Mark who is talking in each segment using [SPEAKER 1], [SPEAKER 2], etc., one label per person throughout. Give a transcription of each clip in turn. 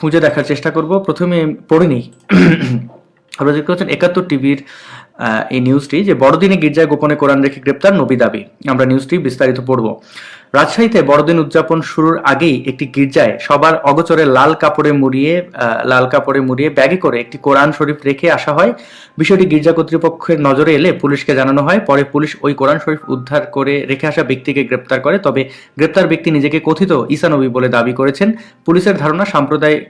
[SPEAKER 1] খুঁজে দেখার চেষ্টা করব। প্রথমে পড়ে আপনারা দেখতে পাচ্ছেন একাত্তর টিভির এই নিউজটি যে, বড়দিনে গির্জায় গোপনে কোরআন রেখে গ্রেপ্তার নবী দাবি। আমরা নিউজটি বিস্তারিত পড়ব। রাজশাহীতে বড়দিন উদযাপন শুরুর আগেই একটি গির্জায় সবার অগচরে লাল কাপড়ে মুড়িয়ে লাল কাপড়ে মুড়িয়ে ব্যাগে করে একটি কোরআন শরীফ রেখে আসা হয়। বিষয়টি গির্জা কর্তৃপক্ষের নজরে এলে পুলিশকে জানানো হয়। পরে পুলিশ ওই কোরআন শরীফ উদ্ধার করে রেখে আসা ব্যক্তিকে গ্রেপ্তার করে। তবে গ্রেপ্তার ব্যক্তি নিজেকে কথিত ঈসানবী বলে দাবি করেছেন। পুলিশের ধারণা সাম্প্রদায়িক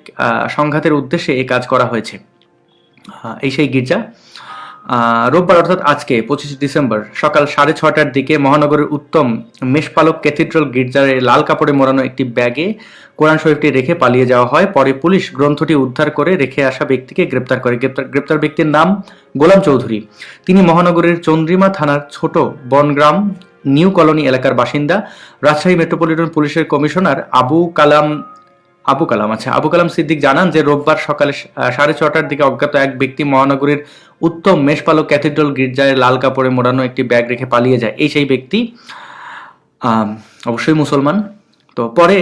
[SPEAKER 1] সংঘাতের উদ্দেশ্যে এই কাজ করা হয়েছে। এই সেই গির্জা। রোববার অর্থাৎ আজকে, পঁচিশে ডিসেম্বর, সকাল সাড়ে ছটার দিকে মহানগরের উত্তম মেষপালক ক্যাথিড্রাল গির্জারে লাল কাপড়ে মোড়ানো একটি ব্যাগে কোরআন শরীফটি রেখে পালিয়ে যাওয়া হয়। পরে পুলিশ গ্রন্থটি উদ্ধার করে রেখে আসা ব্যক্তিকে গ্রেপ্তার করে। গ্রেপ্তার গ্রেপ্তার ব্যক্তির নাম গোলাম চৌধুরী। তিনি মহানগরের চন্দ্রিমা থানার ছোট বনগ্রাম, নিউ কলোনি এলাকার বাসিন্দা। রাজশাহী মেট্রোপলিটন পুলিশের কমিশনার আবু কালাম আবু কালাম আচ্ছা আবু কালাম সিদ্দিক জানান যে রোববার সকালে সাড়ে ছটার দিকে অজ্ঞাত এক ব্যক্তি মহানগরীর উত্তম মেষপালক ক্যাথিড্রাল গির্জায় লাল কাপড়ে মোড়ানো একটি ব্যাগ রেখে পালিয়ে যায়। এই সেই ব্যক্তি অবশ্যই মুসলমান। তো পরে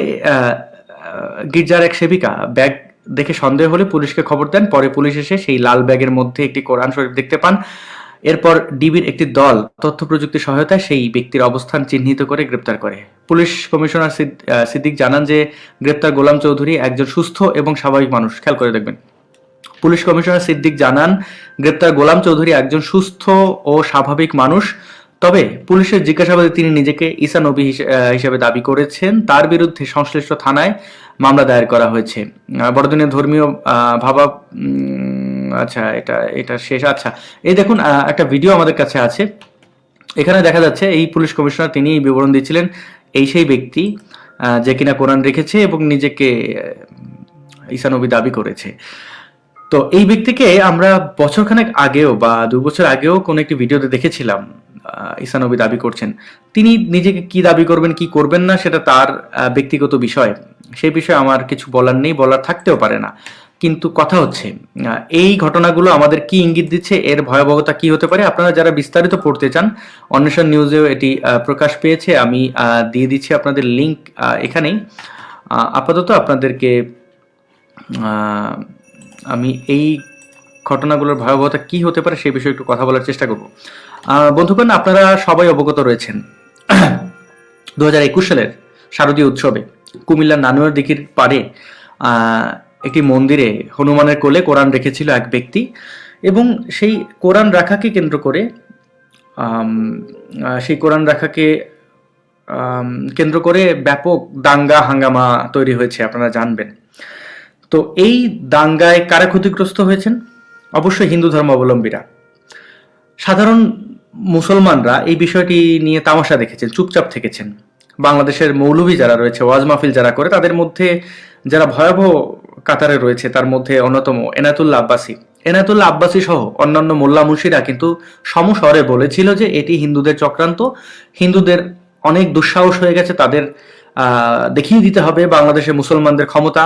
[SPEAKER 1] গির্জার এক সেবিকা ব্যাগ দেখে সন্দেহ হলে পুলিশকে খবর দেন। পরে পুলিশ এসে সেই লাল ব্যাগের মধ্যে একটি কোরআন শরীফ দেখতে পান। এরপর ডিবির একটি দল তথ্য প্রযুক্তি সহায়তায় সেই ব্যক্তির অবস্থান চিহ্নিত করে গ্রেপ্তার করে। পুলিশ কমিশনার সিদ্দিক জানান যে গ্রেপ্তার গোলাম চৌধুরী একজন সুস্থ এবং স্বাভাবিক মানুষ। খেয়াল করে দেখবেন। পুলিশ কমিশনার সিদ্দিক জানান, গ্রেপ্তার গোলাম চৌধুরী একজন সুস্থ ও স্বাভাবিক মানুষ, তবে পুলিশের জিজ্ঞাসাবাদে তিনি নিজেকে ঈসা নবী হিসেবে দাবি করেছেন। তার বিরুদ্ধে সংশ্লিষ্ট থানায় মামলা দায়ের করা হয়েছে। বড়দিনের ধর্মীয় ভাবা আচ্ছা এটা এটা শেষ। আচ্ছা এই দেখুন একটা ভিডিও আমাদের কাছে আছে। এখানে দেখা যাচ্ছে এই পুলিশ কমিশনার তিনি বিবরণ দিচ্ছিলেন এই সেই ব্যক্তি যে কিনা কোরআন রেখেছে এবং নিজেকে ঈসানবী দাবি করেছে। তো এই ব্যক্তিকে আমরা বছরখানেক আগেও বা দু বছর আগেও কোনো একটি ভিডিওতে দেখেছিলাম ঈসানবী দাবি করছেন। তিনি নিজেকে কি দাবি করবেন, কি করবেন না, সেটা তার ব্যক্তিগত বিষয়। সেই বিষয়ে আমার কিছু বলার নেই, বলার থাকতেও পারে না। কিন্তু কথা হচ্ছে এই ঘটনাগুলো আমাদের কি ইঙ্গিত দিচ্ছে এর ভয়াবহতা কি হতে পারে? আপনারা যারা বিস্তারিত পড়তে চান অন্বেষণ নিউজেও এটি প্রকাশ পেয়েছে। আমি দিয়ে দিচ্ছি আপনাদের লিঙ্ক এখানেই। আপাতত আপনাদেরকে আমি এই ঘটনাগুলোর ভয়াবহতা কি হতে পারে সেই বিষয়ে একটু কথা বলার চেষ্টা করব। বন্ধুগণ আপনারা সবাই অবগত রয়েছেন দু হাজার একুশ সালের শারদীয় উৎসবে কুমিল্লার নানুয়ার দিঘির আহ, একটি মন্দিরে হনুমানের কোলে কোরআন রেখেছিল এক ব্যক্তি এবং সেই কোরআন রাখাকে কেন্দ্র করে সেই কোরআন রাখাকে কেন্দ্র করে ব্যাপক দাঙ্গা হাঙ্গামা তৈরি হয়েছে, আপনারা জানবেন। তো এই দাঙ্গায় কারা ক্ষতিগ্রস্ত হয়েছেন? অবশ্যই হিন্দু ধর্মাবলম্বীরা। সাধারণ মুসলমানরা এই বিষয়টি নিয়ে তামাশা দেখেছেন, চুপচাপ থেকেছেন। বাংলাদেশের মৌলভী যারা রয়েছে, ওয়াজ মাহফিল যারা করে, তাদের মধ্যে যারা ভয়াবহ কাতারে রয়েছে, তার মধ্যে অন্যতম এনাতুল্লাহ আব্বাসী। এনাতুল্লাহ আব্বাসী সহ অন্যান্য মোল্লা মুন্সিরা কিন্তু সমস্বরে বলেছিল যে এটি হিন্দুদের চক্রান্ত। হিন্দুদের অনেক দুঃসাহস হয়ে গেছে, তাদের দেখিয়ে দিতে হবে বাংলাদেশের মুসলমানদের ক্ষমতা।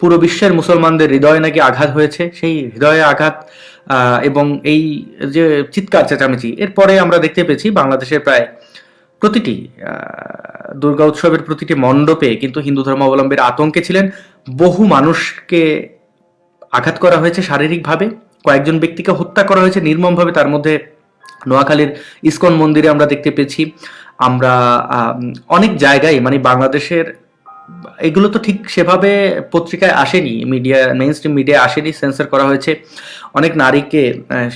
[SPEAKER 1] পুরো বিশ্বের মুসলমানদের হৃদয়ে নাকি আঘাত হয়েছে, সেই হৃদয়ে আঘাত এবং এই যে চিৎকার চেঁচামেচি, এরপরে আমরা দেখতে পেয়েছি বাংলাদেশের প্রায় প্রতিটি দুর্গা উৎসবের প্রতিটি মণ্ডপে কিন্তু হিন্দু ধর্মাবলম্বীর আতঙ্কে ছিলেন। বহু মানুষকে আঘাত করা হয়েছে শারীরিকভাবে। কয়েকজন ব্যক্তিকে হত্যা করা হয়েছে নির্মমভাবে। তার মধ্যে নোয়াখালীর ইসকন মন্দিরে আমরা দেখতে পেয়েছি। আমরা অনেক জায়গায় মানে বাংলাদেশের, এগুলো তো ঠিক সেভাবে পত্রিকায় আসেনি, মিডিয়া মেইন স্ট্রিম মিডিয়া আসেনি সেন্সর করা হয়েছে। অনেক নারীকে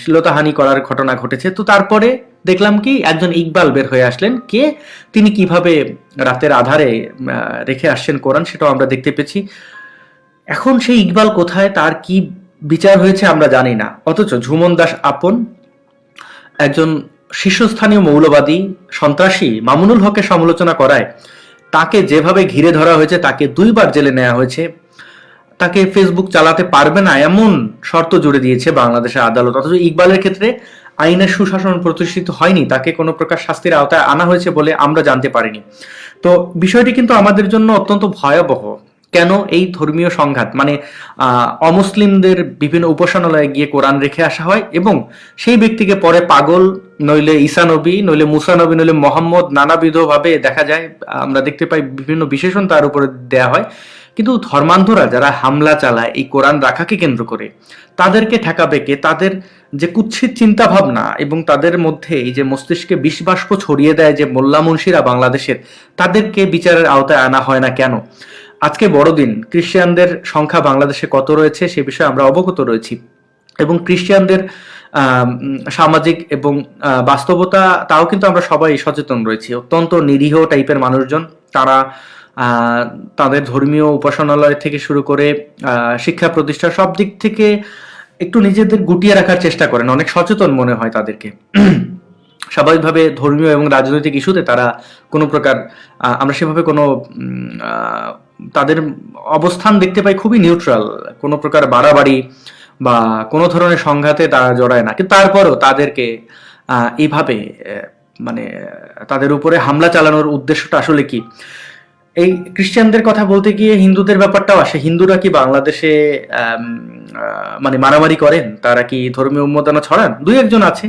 [SPEAKER 1] শ্লীলতাহানি করার ঘটনা ঘটেছে। তো তারপরে দেখলাম কি একজন ইকবাল বের হয়ে আসলেন। কে? তিনি কীভাবে রাতের আধারে রেখে আসছেন কোরআন সেটাও আমরা দেখতে পেয়েছি। এখন সেই ইকবাল কোথায়, তার কি বিচার হয়েছে আমরা জানি না। অথচ ঝুমন দাস আপন, একজন শীর্ষস্থানীয় মৌলবাদী, সন্ত্রাসী, মামুনুল হকের সমালোচনা করায়। তাকে যেভাবে ঘিরে ধরা হয়েছে, তাকে দুইবার জেলে নেওয়া হয়েছে। তাকে ফেসবুক চালাতে পারবে না, এমন শর্ত জুড়ে দিয়েছে বাংলাদেশের আদালত। অথচ ইকবালের ক্ষেত্রে আইনের সুশাসন প্রতিষ্ঠিত হয়নি, তাকে কোনো প্রকার শাস্তির আওতায় আনা হয়েছে বলে আমরা জানতে পারিনি। তো বিষয়টি কিন্তু আমাদের জন্য অত্যন্ত ভয়াবহ। কেন এই ধর্মীয় সংঘাত? মানে অমুসলিমদের বিভিন্ন উপাসনালয়ে গিয়ে কোরআন রেখে আসা হয় এবং সেই ব্যক্তিকে পরে পাগল, নইলে ঈসা নবী, নইলে মুসানবী নইলে মোহাম্মদ নানাবিধভাবে দেখা যায়, আমরা দেখতে পাই বিভিন্ন বিশেষণ তার উপরে দেয়া হয়। কিন্তু ধর্মান্ধরা যারা হামলা চালায় এই কোরআন রাখাকে কেন্দ্র করে, তাদেরকে ঠেকাবে কে? তাদের যে কুৎসিত চিন্তা ভাবনা এবং তাদের মধ্যে এই যে মস্তিষ্কে বিষবাষ্প ছড়িয়ে দেয় যে মোল্লা মুন্সিরা বাংলাদেশের, তাদেরকে বিচারের আওতায় আনা হয় না কেন? আজকে বড়দিন, খ্রিস্টানদের সংখ্যা বাংলাদেশে কত রয়েছে সে বিষয়ে আমরা অবগত রয়েছি। এবং খ্রিস্টানদের সামাজিক এবং বাস্তবতা, তাও কিন্তু আমরা সবাই সচেতন রয়েছি। অত্যন্ত নিরীহ টাইপের মানুষজন, তারা তাদের ধর্মীয় উপাসনালয় থেকে শুরু করে শিক্ষা প্রতিষ্ঠা সব দিক থেকে একটু নিজেদের গুটিয়ে রাখার চেষ্টা করেন। অনেক সচেতন মনে হয় তাদেরকে। স্বাভাবিকভাবে ধর্মীয় এবং রাজনৈতিক ইস্যুতে তারা কোনো প্রকার আমরা সেভাবে কোনো তাদের অবস্থান দেখতে পাই খুবই নিউট্রাল। কোনো প্রকার বাড়াবাড়ি বা কোনো ধরনের সংঘাতে তারা জড়ায় না। কিন্তু তারপরও তাদেরকে এইভাবে মানে তাদের উপরে হামলা চালানোর উদ্দেশ্যটা আসলে কি? এই খ্রিস্টানদের কথা বলতে গিয়ে হিন্দুদের ব্যাপারটাও আসে। হিন্দুরা কি বাংলাদেশে মানে মারামারি করেন? তারা কি ধর্মীয় উন্মোদনা ছড়ান? দুই একজন আছে।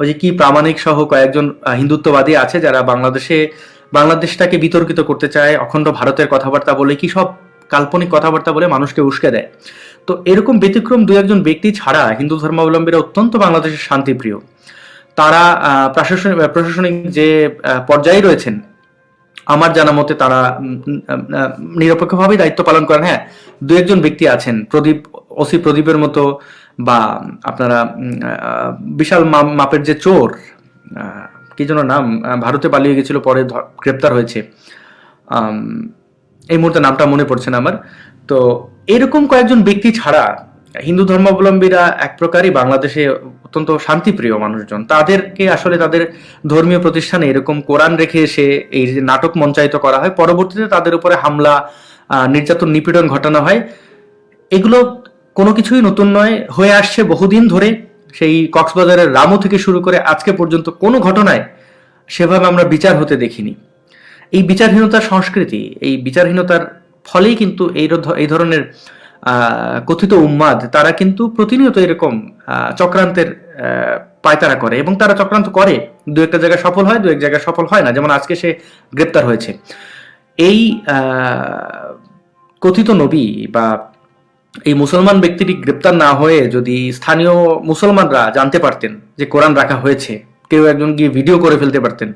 [SPEAKER 1] ওই যে কি প্রামাণিক সহ কয়েকজন হিন্দুত্ববাদী আছে যারা বাংলাদেশে, বাংলাদেশটাকে বিতর্কিত করতে চায়, অখণ্ড ভারতের কথাবার্তা বলে কি সব কাল্পনিক কথাবার্তা বলে মানুষকে উস্কে দেয়। তো এরকম ব্যতিক্রম দুই একজন ব্যক্তি ছাড়া হিন্দু ধর্মাবলম্বীরা অত্যন্ত বাংলাদেশের শান্তিপ্রিয়। তারা প্রশাসনিক প্রশাসনিক যে পর্যায়ে রয়েছেন আমার জানা মতে তারা নিরপেক্ষভাবেই দায়িত্ব পালন করেন। হ্যাঁ দু একজন ব্যক্তি আছেন, প্রদীপ, ওসি প্রদীপের মতো বা আপনারা বিশাল মাপের যে চোর কি যেন নাম ভারতে পালিয়ে গেছিল, পরে গ্রেপ্তার হয়েছে। এই মুহূর্তে নামটা মনে পড়ছে না আমার। তো এরকম কয়েকজন ব্যক্তি ছাড়া হিন্দু ধর্মাবলম্বীরা এক প্রকারই বাংলাদেশে অত্যন্ত শান্তিপ্রিয় মানুষজন। তাদেরকে আসলে তাদের ধর্মীয় প্রতিষ্ঠানে এরকম কোরআন রেখে এসে এই যে নাটক মঞ্চায়িত করা হয়, পরবর্তীতে তাদের উপরে হামলা নির্যাতন, নিপীড়ন ঘটানো হয়। এগুলো কোনো কিছুই নতুন নয়, হয়ে আসছে বহুদিন ধরে। সেই কক্সবাজারের রামু থেকে শুরু করে আজকে পর্যন্ত কোনো ঘটনায় সেভাবে আমরা বিচার হতে দেখিনি। এই বিচারহীনতার সংস্কৃতি, এই বিচারহীনতার ফলেই কিন্তু এই এই ধরনের কথিত উন্মাদ তারা কিন্তু প্রতিনিয়ত এরকম চক্রান্তের পায়তারা করে এবং তারা চক্রান্ত করে। দু একটা জায়গায় সফল হয়, দু এক জায়গায় সফল হয় না। যেমন আজকে সে গ্রেপ্তার হয়েছে। এই কথিত নবী বা এই মুসলমান ব্যক্তিটি গ্রেপ্তার না হয়ে যদি স্থানীয় মুসলমানরা জানতে পারতেন যে কোরআন রাখা হয়েছে কেউ একজন গিয়ে ভিডিও করে ফেলতে পারতেন।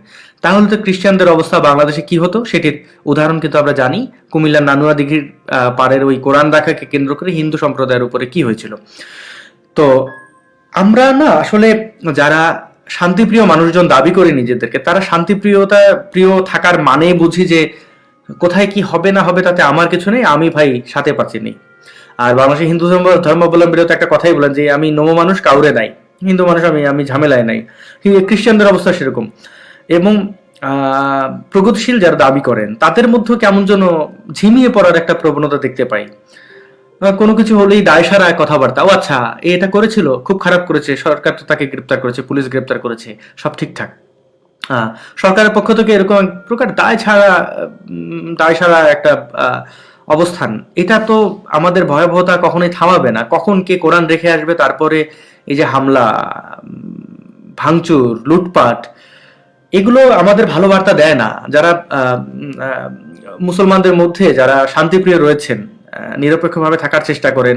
[SPEAKER 1] তাহলে তো খ্রিস্টানদের অবস্থা বাংলাদেশে কি হতো? সেটির উদাহরণ কিন্তু আমরা জানি। কুমিল্লার নানুয়া দিঘির পাড়ের ওই কোরআন রাখাকে কেন্দ্র করে হিন্দু সম্প্রদায়ের উপরে কি হয়েছিল? তো আমরা না আসলে যারা শান্তিপ্রিয় মানুষজন দাবি করে নিজেদেরকে, তারা শান্তিপ্রিয়তা, প্রিয় থাকার মানে বুঝি যে কোথায় কি হবে না হবে তাতে আমার কিছু নেই, আমি ভাই সাথে পাচ্ছি নেই। আর বাংলাদেশের হিন্দু ধর্ম ধর্মাবলম্বীরা তো একটা কথাই বলেন যে, আমি নম মানুষ কাউরে নাই। হিন্দু মানুষ আমি আমি ঝামেলায় নাই। খ্রিস্টানদের অবস্থা সেরকম। এবং প্রগতিশীল যারা দাবি করেন তাদের মধ্যে কেমন যেন ঝিমিয়ে পড়ার একটা প্রবণতা দেখতে পাই। কোনো কিছু হলেই দায় সারা কথাবার্তা ও আচ্ছা এটা করেছিল খুব খারাপ করেছে সরকার তো তাকে গ্রেপ্তার করেছে পুলিশ গ্রেপ্তার করেছে সব ঠিকঠাক। সরকারের পক্ষ থেকে এরকম প্রকার দায় ছাড়া দায় ছাড়া একটা আহ, অবস্থান। এটা তো আমাদের ভয়াবহতা কখনোই থামাবে না। কখন কে কোরআন রেখে আসবে, তারপরে এই যে হামলা ভাঙচুর, লুটপাট, এগুলো আমাদের ভালো বার্তা দেয় না। যারা মুসলমানদের মধ্যে যারা শান্তিপ্রিয় রয়েছেন নিরপেক্ষভাবে থাকার চেষ্টা করেন,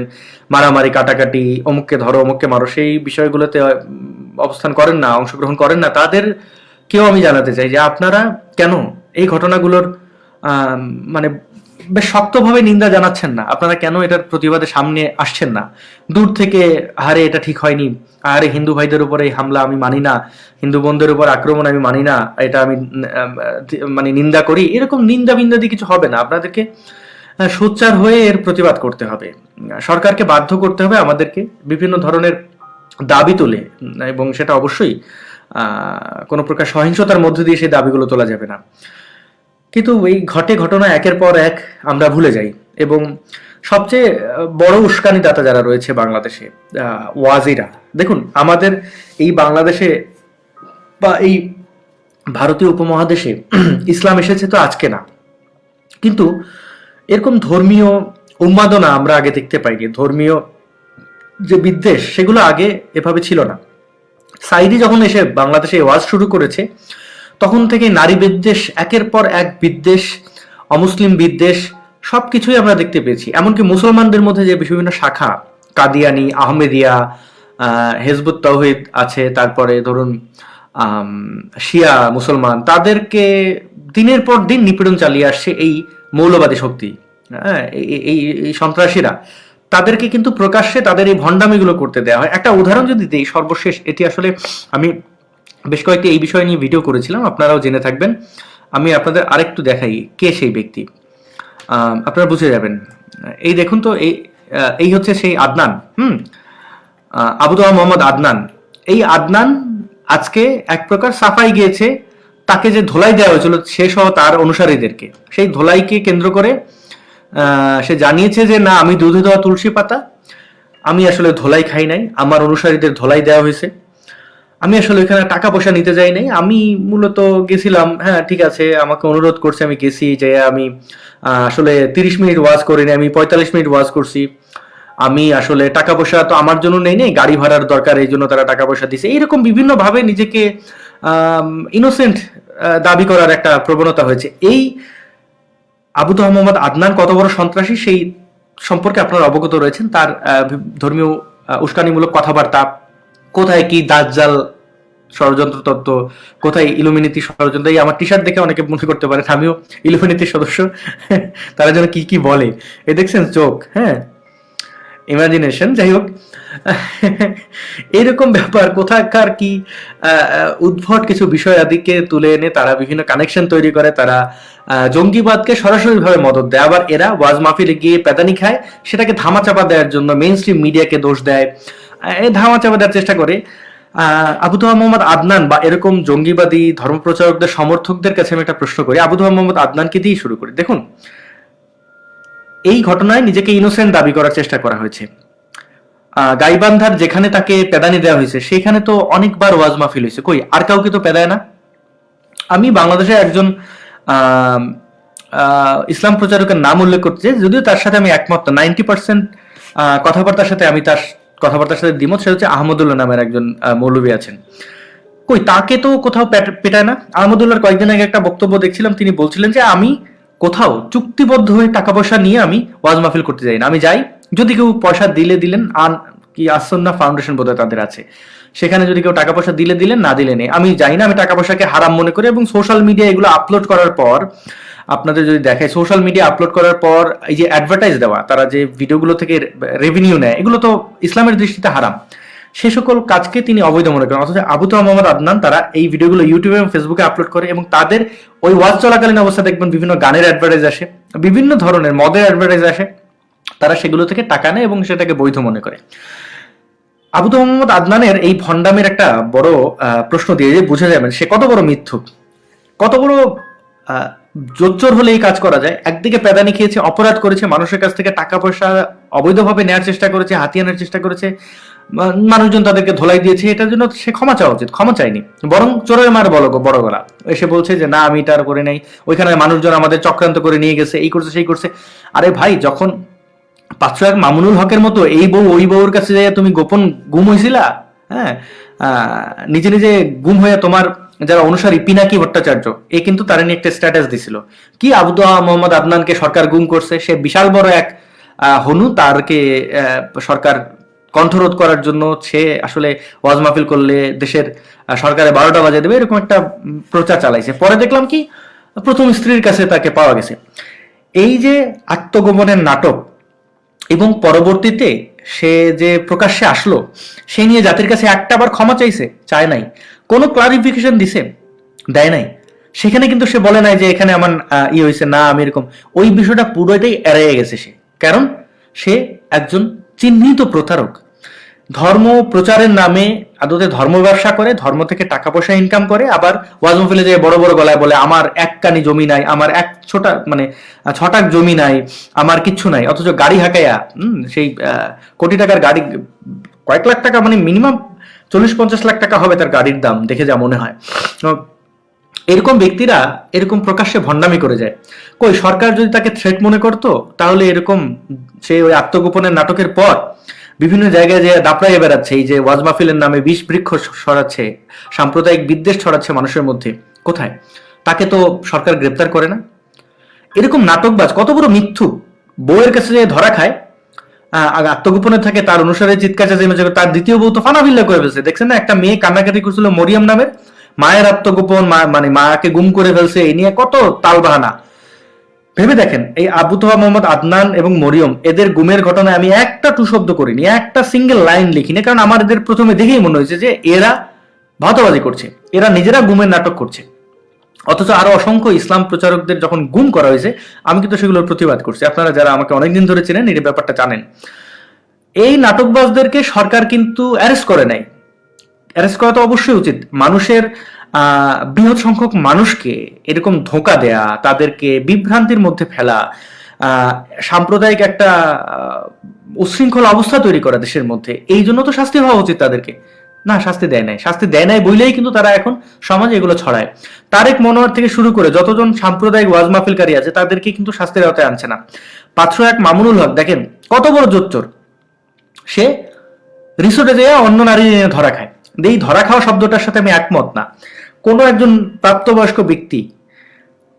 [SPEAKER 1] মারামারি, কাটাকাটি, অমুককে ধরো, অমুককে মারো, সেই বিষয়গুলোতে অবস্থান করেন না, অংশগ্রহণ করেন না, তাদের কেউ আমি জানাতে চাই যে আপনারা কেন এই ঘটনাগুলোর মানে বেশ শক্তভাবে নিন্দা জানাচ্ছেন না। আপনারা কেন এটার প্রতিবাদে সামনে আসছেন না? দূর থেকে আরে এটা ঠিক হয়নি। আরে হিন্দু ভাইদের উপরে এই হামলা আমি মানি না। হিন্দু বোনদের উপর আক্রমণ আমি মানি না। এটা আমি মানে নিন্দা করি। এরকম নিন্দা বিন্দা দিয়ে কিছু হবে না। আপনাদেরকে সোচ্চার হয়ে এর প্রতিবাদ করতে হবে। সরকারকে বাধ্য করতে হবে আমাদেরকে বিভিন্ন ধরনের দাবি তুলে। এবং সেটা অবশ্যই কোনো প্রকার সহিংসতার মধ্যে দিয়ে সেই দাবিগুলো তোলা যাবে না। কিন্তু এই ঘটে ঘটনা একের পর এক আমরা ভুলে যাই এবং সবচেয়ে বড় উস্কানিদাতা যারা রয়েছে বাংলাদেশে ওয়াজিরা। দেখুন, আমাদের এই বাংলাদেশে বা এই ভারতীয় উপমহাদেশে ইসলাম এসেছে তো আজকে না। কিন্তু এরকম ধর্মীয় উন্মাদনা আমরা আগে দেখতে পাইনি। ধর্মীয় যে বিদ্বেষ, সেগুলো আগে এভাবে ছিল না। সাইদি যখন এসে বাংলাদেশে ওয়াজ শুরু করেছে তখন থেকে নারী বিদ্বেষ একের পর এক বিদ্বেষ অমুসলিম বিদ্বেষ সব কিছুই আমরা দেখতে পেয়েছি। এমনকি মুসলমানদের মধ্যে যে বিভিন্ন শাখা কাদিয়ানি আহমেদিয়া আহ, হেজবুত তৌহিদ আছে তারপরে ধরুন শিয়া মুসলমান তাদেরকে দিনের পর দিন নিপীড়ন চালিয়ে আসছে এই মৌলবাদী শক্তি। হ্যাঁ এই এই সন্ত্রাসীরা। তাদেরকে কিন্তু প্রকাশ্যে তাদের এই ভণ্ডামিগুলো করতে দেওয়া হয়। একটা উদাহরণ যদি দিই সর্বশেষ এটি আসলে আমি বেশ কয়েকটি এই বিষয় নিয়ে ভিডিও করেছিলাম, আপনারাও জেনে থাকবেন। আমি আপনাদের আরেকটু দেখাই কে সেই ব্যক্তি। আপনারা বুঝে যাবেন। এই দেখুন তো, এই এই হচ্ছে সেই আদনান, হুম? আবুদুল্লাহ মোহাম্মদ আদনান। এই আদনান আজকে এক প্রকার সাফাই গিয়েছে, তাকে যে ধোলাই দেওয়া হয়েছিল, সে সহ তার অনুসারীদেরকে। সেই ধোলাইকে কেন্দ্র করে সে জানিয়েছে যে, না, আমি দুধে দেওয়া তুলসী পাতা, আমি আসলে ধোলাই খাই নাই, আমার অনুসারীদের ধোলাই দেওয়া হয়েছে। আমি আসলে এখানে টাকা পয়সা নিতে যাই নাই। আমি মূলত গেছিলাম হ্যাঁ ঠিক আছে, আমাকে অনুরোধ করছে, আমি গেছি যে আমি আসলে তিরিশ মিনিট ওয়াজ করিনি আমি পঁয়তাল্লিশ মিনিট ওয়াজ করছি। আমি আসলে টাকা পয়সা তো আমার জন্য নেই নেই, গাড়ি ভাড়ার দরকার, এই জন্য তারা টাকা পয়সা দিছে। এইরকম বিভিন্ন ভাবে নিজেকে ইনোসেন্ট দাবি করার একটা প্রবণতা হয়েছে। এই আবু তো মোহাম্মদ আদনান কত বড় সন্ত্রাসী, সেই সম্পর্কে আপনারা অবগত রয়েছেন। তার ধর্মীয় উস্কানিমূলক কথাবার্তা কোথায় কি দাজ্জাল ষড়যন্ত্র তত্ত্ব, কোথায় ইলুমিনিতি ষড়যন্ত্র? এই আমার টি শার্ট দেখে অনেকে মনে করতে পারে আমিও ইলুমিনিতির সদস্য। তারা যেন কি কি বলে। এই দেখছেন চোখ হ্যাঁ? ইমাজিনেশন যাই হোক। এরকম ব্যাপার, কোথাকার কি উদ্ভট কিছু বিষয় আদিকে তুলে এনে তারা বিভিন্ন কানেকশন তৈরি করে, তারা জঙ্গিবাদকে সরাসরিভাবে মদত দেয়। আবার এরা ওয়াজ মাহফিলে গিয়ে পেদানি খায়, সেটাকে ধামাচাপা দেওয়ার জন্য মেইন স্ট্রিম মিডিয়াকে দোষ দেয়। আহ, এই ধামাচাপা দেওয়ার চেষ্টা করে। আহ, আবু তোহা মোহাম্মদ আদনান বা এরকম জঙ্গিবাদী ধর্মপ্রচারকদের সমর্থকদের কাছে আমি একটা প্রশ্ন করি। আবু তোহা মোহাম্মদ আদনানকে দিয়েই শুরু করি। দেখুন এই ঘটনায় নিজেকে ইনোসেন্ট দাবি করার চেষ্টা করা হয়েছে। গাইবান্ধার যেখানে তাকে পেদানি দেওয়া হয়েছে সেখানে তো অনেকবার ওয়াজ মাহফিল হয়েছে। কই আর কাউকে তো পেদায় না? আমি বাংলাদেশে একজন ইসলাম প্রচারকের নাম উল্লেখ করতে যদিও তার সাথে আমি একমত নাইনটি পার্সেন্ট কথাবার্তার সাথে আমি তার কথাবার্তার সাথে দ্বিমত, সেটা হচ্ছে আহমদুল্লাহ নামের একজন মৌলবী আছেন। কই, তাকে তো কোথাও পেটায় না। আহমদুল্লাহর কয়েকদিন আগে একটা বক্তব্য দেখছিলাম, তিনি বলছিলেন যে আমি কোথাও চুক্তিবদ্ধ হয়ে টাকা পয়সা নিয়ে আমি ওয়াজ মাহফিল করতে যাই না। আমি যাই, যদি কেউ পয়সা দিলে দিলেন আন কি আসন্না ফাউন্ডেশন বোধহয় তাদের আছে। সেখানে যদি কেউ টাকা পয়সা দিলে দিলেন, না দিলে নেই। আমি যাই না, আমি টাকা পয়সাকে হারাম মনে করি এবং সোশ্যাল মিডিয়া এগুলো আপলোড করার পর আপনাদের যদি দেখায় সোশ্যাল মিডিয়া আপলোড করার পর এই যে অ্যাডভার্টাইজ দেওয়া, তারা যে ভিডিওগুলো থেকে রেভিনিউ নেয়, এগুলো তো ইসলামের দৃষ্টিতে হারাম। সে সকল কাজকে তিনি অবৈধ মনে করেন। অথচ আবু তো মোহাম্মদ আদনান, তারা এই ভিডিওগুলো ইউটিউবে এবং ফেসবুকে আপলোড করে এবং তাদের ওই ওয়াচ চলাকালীন অবস্থা দেখবেন, বিভিন্ন গানের অ্যাডভার্টাইজ আসে, বিভিন্ন ধরনের মদের অ্যাডভার্টাইজ আসে। তারা সেগুলো থেকে টাকা নেয় এবং সেটাকে বৈধ মনে করে। আবু তো মোহাম্মদ আদনানের এই ভণ্ডামের একটা বড় প্রশ্ন দিয়ে যে বোঝা যাবেন সে কত বড় মিথ্যুক? কত বড় জোচ্চোর হলে এই কাজ করা যায়। একদিকে পেদানি খেয়েছে, অপরাধ করেছে, মানুষের কাছ থেকে টাকা পয়সা অবৈধভাবে নেওয়ার চেষ্টা করেছে হাতিয়ানোর চেষ্টা করেছে মানুষজন তাদেরকে ধোলাই দিয়েছে, এটার জন্য সে ক্ষমা চাওয়া উচিত, ক্ষমা চাইনি বরং চোরের মার বলো বড় গলা। এসে বলছে যে, না, আমি এটা আর করে নাই। ওইখানে মানুষজন আমাদের চক্রান্ত করে নিয়ে গেছে, এই করছে, সেই করছে। আরে ভাই, যখন পাঁচশো এক মামুনুল হকের মতো এই বউ, ওই বউর কাছে যাইয়া তুমি গোপন গুম হয়েছিলা হ্যাঁ নিজে নিজে গুম হয়ে তোমার যারা অনুসারী, পিনাকি ভট্টাচার্য, এ কিন্তু তার নিয়ে একটা স্ট্যাটাস দিছিল। কি আবদুল্লাহ মোহাম্মদ আদনানকে সরকার গুম করছে? সে বিশাল বড় এক হনু, তারকে সরকার কণ্ঠরোধ করার জন্য সে আসলে ওয়াজ মাহফিল করলে দেশের সরকারে বারোটা বাজে দেবে, এরকম একটা প্রচার চালাইছে। পরে দেখলাম কি, প্রথম স্ত্রীর কাছে তাকে পাওয়া গেছে। এই যে আত্মগোপনের নাটক, এবং পরবর্তীতে সে যে প্রকাশ্যে আসলো, সে নিয়ে জাতির কাছে একটা বার ক্ষমা চাইছে, চায় নাই। কোনো ক্লারিফিকেশন দিছে, দেয় নাই। সেখানে কিন্তু সে বলে নাই যে এখানে আমার ই হয়েছে না, আমি এরকম। ওই বিষয়টা পুরোটাই এড়িয়ে গেছে সে। কারণ সে একজন চিহ্নিত প্রতারক। ধর্ম প্রচারের নামে আদতে ধর্ম ব্যবসা করে, ধর্ম থেকে টাকা পয়সা ইনকাম করে, আবার ওয়াজ ফেলে যে বড় বড় গলায় বলে, আমার এক কানি জমি নাই, আমার এক ছোটা মানে ছটাক জমি নাই, আমার কিচ্ছু নাই, অথচ গাড়ি হাঁকাইয়া সেই কোটি টাকার গাড়ি, কয়েক লাখ টাকা মানে মিনিমাম চল্লিশ পঞ্চাশ লাখ টাকা হবে তার গাড়ির দাম, দেখে যা মনে হয়। এরকম ব্যক্তিরা এরকম প্রকাশ্যে ভণ্ডামি করে যায়। কই, সরকার যদি তাকে থ্রেট মনে করতো, তাহলে এরকম সে ওই আত্মগোপনের নাটকের পর বিভিন্ন জায়গায় যে দাপড়াইয়ে বেড়াচ্ছে, এই যে ওয়াজ মাহফিলের নামে বিষ বৃক্ষ ছড়াচ্ছে সাম্প্রদায়িক বিদ্বেষ ছড়াচ্ছে মানুষের মধ্যে, কোথায়? তাকে তো সরকার গ্রেপ্তার করে না। এরকম নাটকবাজ, কত বড় মিথ্যু, বউয়ের কাছে যে ধরা খায় আত্মগোপনে থাকে, তার অনুসারে চিৎকার তার দ্বিতীয় বউ তো করে ফেলছে। দেখছেন না? একটা মেয়ে কান্নাকাটি করছিল মরিয়ম নামের। মায়ের আত্মগোপন মানে মাকে গুম করে ফেলছে, এই নিয়ে কত তালবাহানা। ভেবে দেখেন, এই আবু তোহা, মোহাম্মদ আদনান এবং মরিয়ম, এদের গুমের ঘটনায় আমি একটা টু শব্দ করিনি, একটা সিঙ্গেল লাইন লিখিনি, কারণ আমার এদের প্রথমে দেখেই মনে হয়েছে যে এরা ভাতবাজি করছে, এরা নিজেরা গুমের নাটক করছে। অথচ আরও অসংখ্য ইসলাম প্রচারকদের যখন গুম করা হয়েছে আমি কিন্তু সেগুলোর প্রতিবাদ করছি। আপনারা যারা আমাকে অনেকদিন ধরে চেনেন এই ব্যাপারটা জানেন। এই নাটকবাজদেরকে সরকার কিন্তু অ্যারেস্ট করে নাই। অ্যারেস্ট করা তো অবশ্যই উচিত। মানুষের বৃহৎ সংখ্যক মানুষকে এরকম ধোকা দেয়া তাদেরকে বিভ্রান্তির মধ্যে ফেলা সাম্প্রদায়িক একটা আহ, উচ্ছৃঙ্খল অবস্থা তৈরি করা দেশের মধ্যে এই জন্য তো শাস্তি হওয়া উচিত তাদেরকে। না, শাস্তি দেয় নাই। শাস্তি দেয় নাই বইলেই কিন্তু তারা এখন সমাজে এগুলো ছড়ায়। তারেক মনোয়ার থেকে শুরু করে যতজন সাম্প্রদায়িক ওয়াজ মাহফিলকারী আছে, তাদেরকে কিন্তু শাস্তির আওতায় আনছে না। পাঁচশো এক মামুনুল হক, দেখেন কত বড় জোচ্চোর। সে রিসোর্টে যেয়ে অন্য নারী ধরা খায়। এই ধরা খাওয়া শব্দটার সাথে আমি একমত না। কোনো একজন প্রাপ্তবয়স্ক ব্যক্তি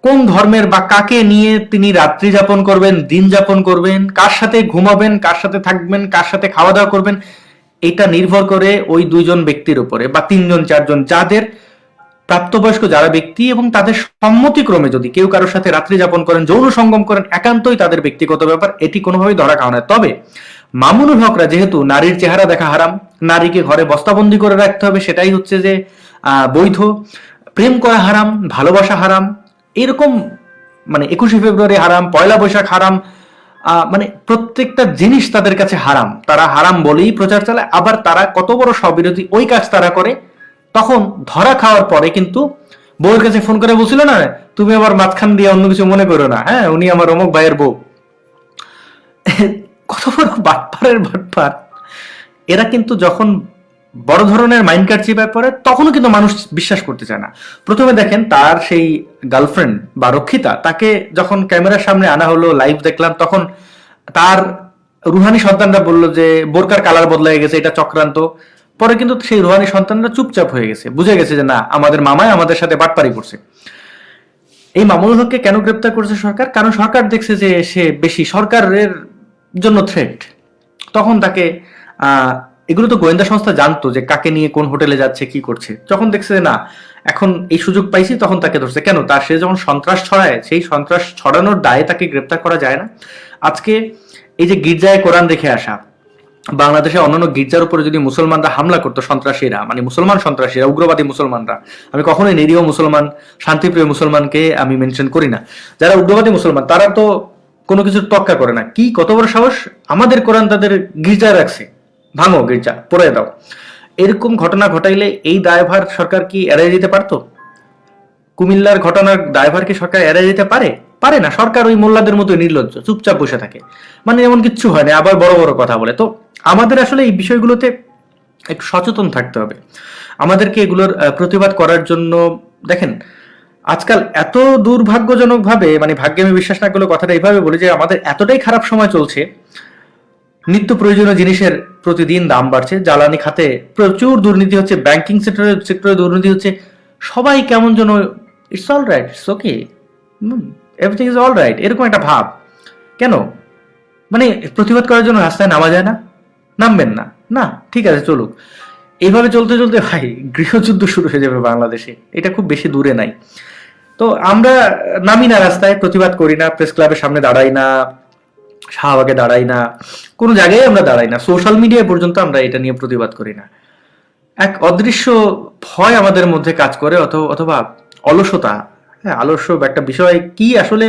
[SPEAKER 1] কোন ধর্মের বা কাকে নিয়ে তিনি রাত্রি যাপন করবেন, দিন যাপন করবেন, কার সাথে ঘুমাবেন, কার সাথে থাকবেন, কার সাথে খাওয়া দাওয়া করবেন এটা নির্ভর করে ওই দুইজন ব্যক্তির উপরে বা তিনজন, চারজন, যাদের প্রাপ্তবয়স্ক যারা ব্যক্তি এবং তাদের সম্মতিক্রমে যদি কেউ কারোর সাথে রাত্রি যাপন করেন, যৌন সঙ্গম করেন, একান্তই তাদের ব্যক্তিগত ব্যাপার, এটি কোনোভাবেই ধরা খাওয়া নয়। তবে মামুনুল হকরা যেহেতু নারীর চেহারা দেখা হারাম, নারীকে ঘরে বস্তাবন্দি করে রাখতে হবে, সেটাই হচ্ছে যে বৈধ। প্রেম করা হারাম, ভালোবাসা হারাম, এরকম মানে একুশে ফেব্রুয়ারি হারাম, পয়লা বৈশাখ হারাম মানে প্রত্যেকটা জিনিস তাদের কাছে হারাম। তারা হারাম বলেই প্রচার চালায়, আবার তারা কত বড় স্ববিরোধী ওই কাজ তারা করে। তখন ধরা খাওয়ার পরে কিন্তু বউয়ের কাছে ফোন করে বলছিল না, তুমি আবার মাঝখান দিয়ে অন্য কিছু মনে করো না। হ্যাঁ উনি আমার অমুক ভাইয়ের বউ। কত বড় বাটপারের বাটপার। এরা কিন্তু যখন বড় ধরনের মাইন্ড কার্ড চিপায় পড়ে তখনও কিন্তু মানুষ বিশ্বাস করতে চায় না। প্রথমে দেখেন তার সেই গার্লফ্রেন্ড বা রক্ষিতা, তাকে যখন ক্যামেরার সামনে আনা হলো লাইভ দেখলাম, তখন তার রুহানি সন্তানরা বলল যে, বোরকার কালার বদলাই গেছে, এটা চক্রান্ত। পরে কিন্তু সেই রুহানি সন্তানরা চুপচাপ হয়ে গেছে। বুঝে গেছে যে, না, আমাদের মামায় আমাদের সাথে বাটপারি করছে। এই মামুনুল হককে কেন গ্রেপ্তার করেছে সরকার? কারণ সরকার দেখছে যে, সে বেশি সরকারের জন্য থ্রেট তখন তাকে এগুলো তো গোয়েন্দা সংস্থা জানতো যে কাকে নিয়ে কোন হোটেলে যাচ্ছে, কি করছে। যখন দেখছে যে না, এখন এই সুযোগ পাইছি, তখন তাকে ধরছে। কেন? তার সে যখন সন্ত্রাস ছড়ায়, সেই সন্ত্রাস ছড়ানোর দায়ে তাকে গ্রেপ্তার করা যায় না। আজকে এই যে গির্জায় কোরআন রেখে আসা, বাংলাদেশে অন্যান্য গির্জার উপরে যদি মুসলমানরা হামলা করতো, সন্ত্রাসীরা মানে মুসলমান সন্ত্রাসীরা, উগ্রবাদী মুসলমানরা, আমি কখনোই নিরীহ মুসলমান, শান্তিপ্রিয় মুসলমানকে আমি মেনশন করি না। যারা উগ্রবাদী মুসলমান, তারা তো কোনো কিছুর তক্কা করে না। কি কত বড় সাহস? আমাদের কোরআন তাদের গির্জায় রাখছে। ভাঙো গির্জা পড়ে দাও। এরকম ঘটনা ঘটাইলে এই দায়ভার সরকার কি এড়াই যেতে পারতো? কুমিল্লার ঘটনার দায়ভার কি সরকার এড়াই যেতে পারে? পারে না, সরকার ওই মোল্লাদের মতো নির্লজ্জ, চুপচাপ বসে থাকে। মানে এমন কিচ্ছু হয় না, আবার বড় বড় কথা বলে। তো আমাদের আসলে এই বিষয়গুলোতে একটু সচেতন থাকতে হবে। আমাদেরকে এগুলোর প্রতিবাদ করার জন্য, দেখেন, আজকাল এত দুর্ভাগ্যজনকভাবে মানে ভাগ্যে আমি বিশ্বাস না করলে কথাটা এইভাবে বলি যে আমাদের এতটাই খারাপ সময় চলছে নিত্য প্রয়োজনীয় জিনিসের প্রতিদিন দাম বাড়ছে, জ্বালানি খাতে প্রচুর দুর্নীতি হচ্ছে ব্যাংকিং সেক্টরে সেক্টরে দুর্নীতি হচ্ছে। সবাই কেমন যেন it's all right it's okay everything is all right এরকম একটা ভাব। কেন? মানে প্রতিবাদ করার জন্য রাস্তায় নামা যায় না? নামবেন না। না, ঠিক আছে, চলুক। এইভাবে চলতে চলতে ভাই, গৃহযুদ্ধ শুরু হয়ে যাবে বাংলাদেশে। এটা খুব বেশি দূরে নাই। তো আমরা নামি না রাস্তায়, প্রতিবাদ করি না প্রেস ক্লাবের সামনে দাঁড়াই না। শাহবাগে দাঁড়াই না, কোনো জায়গায় আমরা দাঁড়াই না সোশ্যাল মিডিয়ায় পর্যন্ত আমরা এটা নিয়ে প্রতিবাদ করি না। এক অদৃশ্য ভয় আমাদের মধ্যে কাজ করে অথবা অলসতা। হ্যাঁ আলস্য একটা বিষয় কি আসলে,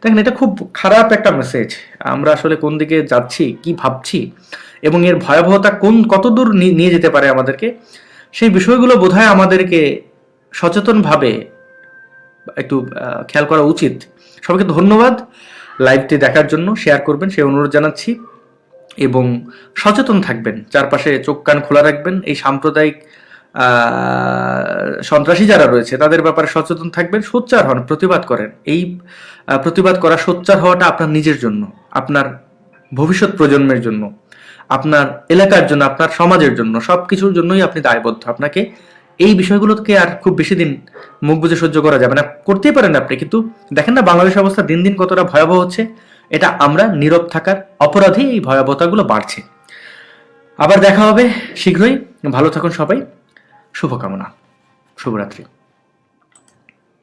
[SPEAKER 1] দেখেন এটা খুব খারাপ একটা মেসেজ আমরা আসলে কোন দিকে যাচ্ছি, কি ভাবছি, এবং এর ভয়াবহতা কোন, কতদূর নিয়ে যেতে পারে আমাদেরকে, সেই বিষয়গুলো বোধহয় আমাদেরকে সচেতনভাবে একটু খেয়াল করা উচিত। সবাইকে ধন্যবাদ। লাইভটি দেখার জন্য শেয়ার করবেন, সেই অনুরোধ জানাচ্ছি। এবং সচেতন থাকবেন, চারপাশে চোখ কান খোলা রাখবেন। এই সাম্প্রদায়িক সন্ত্রাসী যারা রয়েছে, তাদের ব্যাপারে সচেতন থাকবেন, সোচ্চার হন, প্রতিবাদ করেন। এই প্রতিবাদ করা সোচ্চার হওয়াটা আপনার নিজের জন্য, আপনার ভবিষ্যৎ প্রজন্মের জন্য, আপনার এলাকার জন্য, আপনার সমাজের জন্য সব কিছুর জন্যই আপনি দায়বদ্ধ। আপনাকে এই বিষয়গুলোকে আর খুব বেশি দিন মুখ বুঝে সহ্য করা যাবে না। করতেই পারেন আপনি, কিন্তু দেখেন না বাংলাদেশ অবস্থা দিন দিন কতটা ভয়াবহ হচ্ছে। এটা আমরা নীরব থাকার অপরাধে এই ভয়াবহতাগুলো বাড়ছে। আবার দেখা হবে শীঘ্রই। ভালো থাকুন সবাই। শুভকামনা। শুভরাত্রি।